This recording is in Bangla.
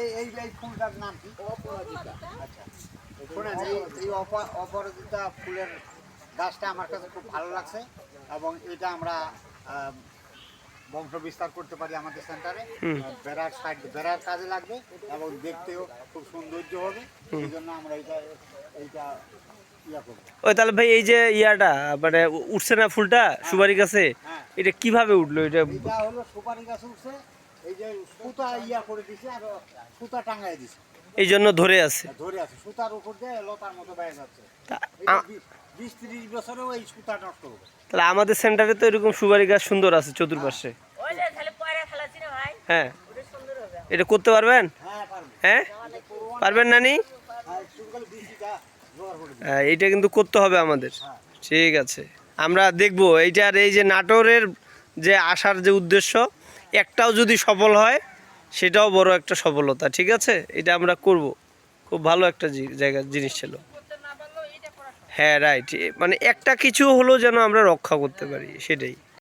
এই এই এই ফুলটার নাম কি? অপরাজিতা। আচ্ছা শোনেন এই এই অপরাজিতা ফুলের গাছটা আমার কাছে খুব ভালো লাগছে এবং এটা আমরা বংশ বিস্তার করতে পারি আমাদের সেন্টারে। বেড়ার সাইড বেড়ার কাজে লাগবে এবং দেখতেও খুব সৌন্দর্য হবে। এই জন্য আমরা এইটা এইটা ইয়া করব। ওই তাহলে ভাই এই যে ইয়াটা মানে উঠছে না ফুলটা সুপারি গাছে হ্যাঁ। এটা কীভাবে উঠল? এটা এটা হলো সুপারি গাছ উঠছে সুতা ইয়া করে দিছে আর সুতা টাঙায় দিছে। এই জন্য ধরে আছে। ধরে আছে। সুতার উপর দিয়ে লতার মতো বেয়ে যাচ্ছে। তা এটা আ- বি- বিশ তিরিশ বছরেও এই সুতা নষ্ট হবে। তাহলে আমাদের সেন্টারে তো এরকম সুপারি গাছ সুন্দর আছে চতুর্পাশে। ওই যে তাহলে পয়রা ফেলাচ্ছি না ভাই হ্যাঁ। ওটা সুন্দর হবে। এটা করতে পারবেন? হ্যাঁ হ্যাঁ? পারবেন নানি? হ্যাঁ হ্যাঁ, এইটা কিন্তু করতে হবে আমাদের। হ্যাঁ। ঠিক আছে। আমরা দেখব এইটার এই যে নাটোরের যে আসার যে উদ্দেশ্য একটাও যদি সফল হয়, সেটাও বড় একটা সফলতা, ঠিক আছে? এটা আমরা করব। খুব ভালো একটা জায়গা, জিনিস ছিল। হ্যাঁ রাইট মানে একটা কিছু হলো যেন আমরা রক্ষা করতে পারি, সেটাই।